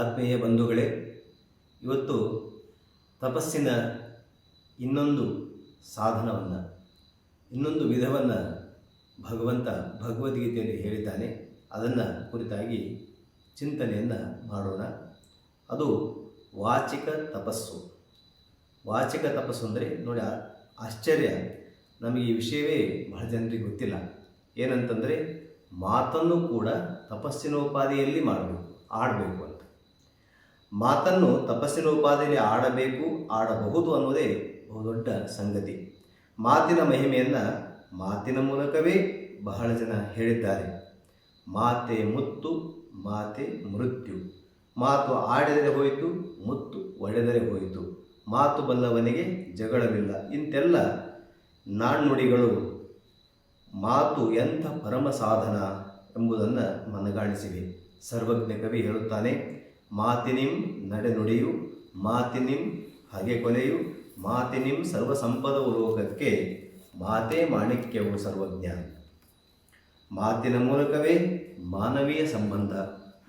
ಆತ್ಮೀಯ ಬಂಧುಗಳೇ, ಇವತ್ತು ತಪಸ್ಸಿನ ಇನ್ನೊಂದು ಸಾಧನವನ್ನು, ಇನ್ನೊಂದು ವಿಧವನ್ನು ಭಗವಂತ ಭಗವದ್ಗೀತೆಯಲ್ಲಿ ಹೇಳಿದ್ದಾನೆ. ಅದನ್ನು ಕುರಿತಾಗಿ ಚಿಂತನೆಯನ್ನು ಮಾಡೋಣ. ಅದು ವಾಚಿಕ ತಪಸ್ಸು. ವಾಚಿಕ ತಪಸ್ಸು ಅಂದರೆ ನೋಡಿ ಆಶ್ಚರ್ಯ. ನಮಗೆ ಈ ವಿಷಯವೇ ಬಹಳ ಜನರಿಗೆ ಗೊತ್ತಿಲ್ಲ. ಏನಂತಂದರೆ ಮಾತನ್ನು ಕೂಡ ತಪಸ್ಸಿನೋಪಾದಿಯಲ್ಲಿ ಮಾಡಬೇಕು, ಆಡಬೇಕು ಅಂತ ತಪಸ್ಸಿನ ಉಪಾದಿಯಲ್ಲಿ ಆಡಬೇಕು, ಆಡಬಹುದು ಅನ್ನೋದೇ ಬಹುದೊಡ್ಡ ಸಂಗತಿ. ಮಾತಿನ ಮಹಿಮೆಯನ್ನು ಮಾತಿನ ಮೂಲಕವೇ ಬಹಳ ಜನ ಹೇಳಿದ್ದಾರೆ. ಮಾತೆ ಮುತ್ತು, ಮಾತೆ ಮೃತ್ಯು. ಮಾತು ಆಡಿದರೆ ಹೋಯಿತು, ಮುತ್ತು ಒಡೆದರೆ ಹೋಯಿತು. ಮಾತು ಬಲ್ಲವನಿಗೆ ಜಗಳವಿಲ್ಲ. ಇಂತೆಲ್ಲ ನಾಣ್ಣುಡಿಗಳು ಮಾತು ಎಂಥ ಪರಮ ಸಾಧನ ಎಂಬುದನ್ನು ಮನಗಾಣಿಸಿವೆ ಸರ್ವಜ್ಞ ಕವಿ ಹೇಳುತ್ತಾನೆ ಮಾತಿನಿಂ ನಡೆನುಡಿಯು, ಮಾತಿನಿಂ ಹಗೆ ಕೊಲೆಯು, ಮಾತಿನಿಂ ಸರ್ವಸಂಪದವು ಲೋಕಕ್ಕೆ, ಮಾತೇ ಮಾಣಿಕ್ಯವು ಸರ್ವಜ್ಞ. ಮಾತಿನ ಮೂಲಕವೇ ಮಾನವೀಯ ಸಂಬಂಧ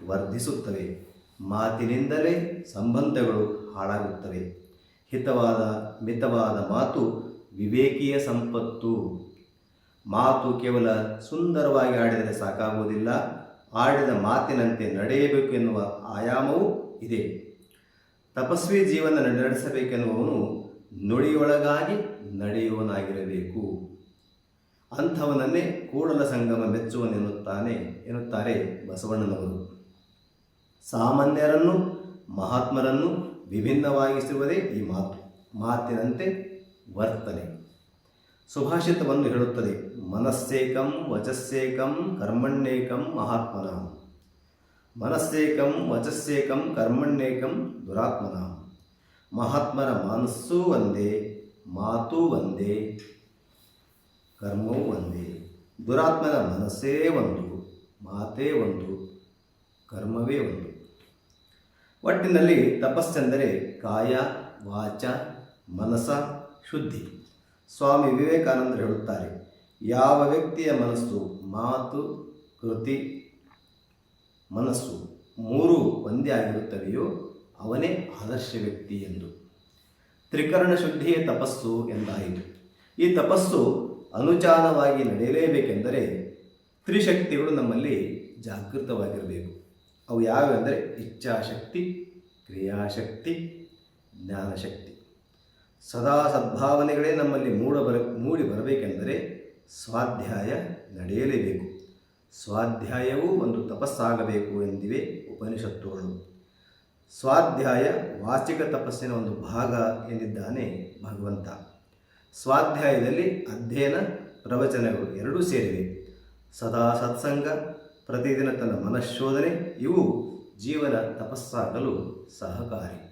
ವರ್ಧಿಸುತ್ತವೆ. ಮಾತಿನಿಂದಲೇ ಸಂಬಂಧಗಳು ಹಾಳಾಗುತ್ತವೆ. ಹಿತವಾದ, ಮಿತವಾದ ಮಾತು ವಿವೇಕೀಯ ಸಂಪತ್ತು. ಮಾತು ಕೇವಲ ಸುಂದರವಾಗಿ ಆಡಿದರೆ ಸಾಕಾಗುವುದಿಲ್ಲ. ಆಡಿದ ಮಾತಿನಂತೆ ನಡೆಯಬೇಕು ಎನ್ನುವ ಆಯಾಮವೂ ಇದೆ. ತಪಸ್ವಿ ಜೀವನ ನಡೆಸಬೇಕೆನ್ನುವನು ನುಡಿಯೊಳಗಾಗಿ ನಡೆಯುವನಾಗಿರಬೇಕು. ಅಂಥವನನ್ನೇ ಕೂಡಲ ಸಂಗಮ ಮೆಚ್ಚುವನೆನ್ನುತ್ತಾನೆ ಎನ್ನುತ್ತಾರೆ ಬಸವಣ್ಣನವರು. ಸಾಮಾನ್ಯರನ್ನು, ಮಹಾತ್ಮರನ್ನು ವಿಭಿನ್ನವಾಗಿಸುವುದೇ ಈ ಮಾತು. ಮಾತಿನಂತೆ ವರ್ತನೆ. ಸುಭಾಷಿತವನ್ನು ಹೇಳುತ್ತದೆ. ಮನಸ್ಸೇಕಂ ವಚಸ್ಸೇಕಂ ಕರ್ಮಣ್ಯೇಕಂ ಮಹಾತ್ಮನ. ಮನಸ್ಸೇಕಂ ವಚಸ್ಸೇಕಂ ಕರ್ಮಣ್ಯೇಕಂ ದುರಾತ್ಮನ. ಮಹಾತ್ಮರ ಮನಸ್ಸೂ ಒಂದೇ, ಮಾತೂ ಒಂದೇ, ಕರ್ಮವೂ ಒಂದೇ. ದುರಾತ್ಮನ ಮನಸ್ಸೇ ಒಂದು, ಮಾತೇ ಒಂದು, ಕರ್ಮವೇ ಒಂದು. ಒಟ್ಟಿನಲ್ಲಿ ತಪಸ್ಸೆಂದರೆ ಕಾಯ, ವಾಚ, ಮನಸ, ಶುದ್ಧಿ. ಸ್ವಾಮಿ ವಿವೇಕಾನಂದರು ಹೇಳುತ್ತಾರೆ, ಯಾವ ವ್ಯಕ್ತಿಯ ಮನಸ್ಸು ಮಾತು, ಕೃತಿ, ಮನಸ್ಸು ಮೂರು ಒಂದೇ ಆಗಿರುತ್ತವೆಯೋ ಅವನೇ ಆದರ್ಶ ವ್ಯಕ್ತಿ ಎಂದು. ತ್ರಿಕರಣ ಶುದ್ಧಿಯೇ ತಪಸ್ಸು ಎಂದಾಯಿತು. ಈ ತಪಸ್ಸು ಅನುಚಾನವಾಗಿ ನಡೆಯಲೇಬೇಕೆಂದರೆ ತ್ರಿಶಕ್ತಿಗಳು ನಮ್ಮಲ್ಲಿ ಜಾಗೃತವಾಗಿರಬೇಕು. ಅವು ಯಾವೆಂದರೆ ಇಚ್ಛಾಶಕ್ತಿ, ಕ್ರಿಯಾಶಕ್ತಿ, ಜ್ಞಾನಶಕ್ತಿ. ಸದಾ ಸದ್ಭಾವನೆಗಳೇ ನಮ್ಮಲ್ಲಿ ಮೂಡ ಬರ, ಮೂಡಿ ಬರಬೇಕೆಂದರೆ ಸ್ವಾಧ್ಯಾಯ ನಡೆಯಲೇಬೇಕು. ಸ್ವಾಧ್ಯಾಯವೂ ಒಂದು ತಪಸ್ಸಾಗಬೇಕು ಎಂದಿವೆ ಉಪನಿಷತ್ತುಗಳು. ಸ್ವಾಧ್ಯಾಯ ವಾಚಿಕ ತಪಸ್ಸಿನ ಒಂದು ಭಾಗ ಎಂದಿದ್ದಾನೆ ಭಗವಂತ. ಸ್ವಾಧ್ಯಾಯದಲ್ಲಿ ಅಧ್ಯಯನ, ಪ್ರವಚನಗಳು ಎರಡೂ ಸೇರಿವೆ. ಸದಾ ಸತ್ಸಂಗ, ಪ್ರತಿದಿನ ತನ್ನ ಮನಃಶೋಧನೆ, ಇವು ಜೀವನ ತಪಸ್ಸಾಗಲು ಸಹಕಾರಿ.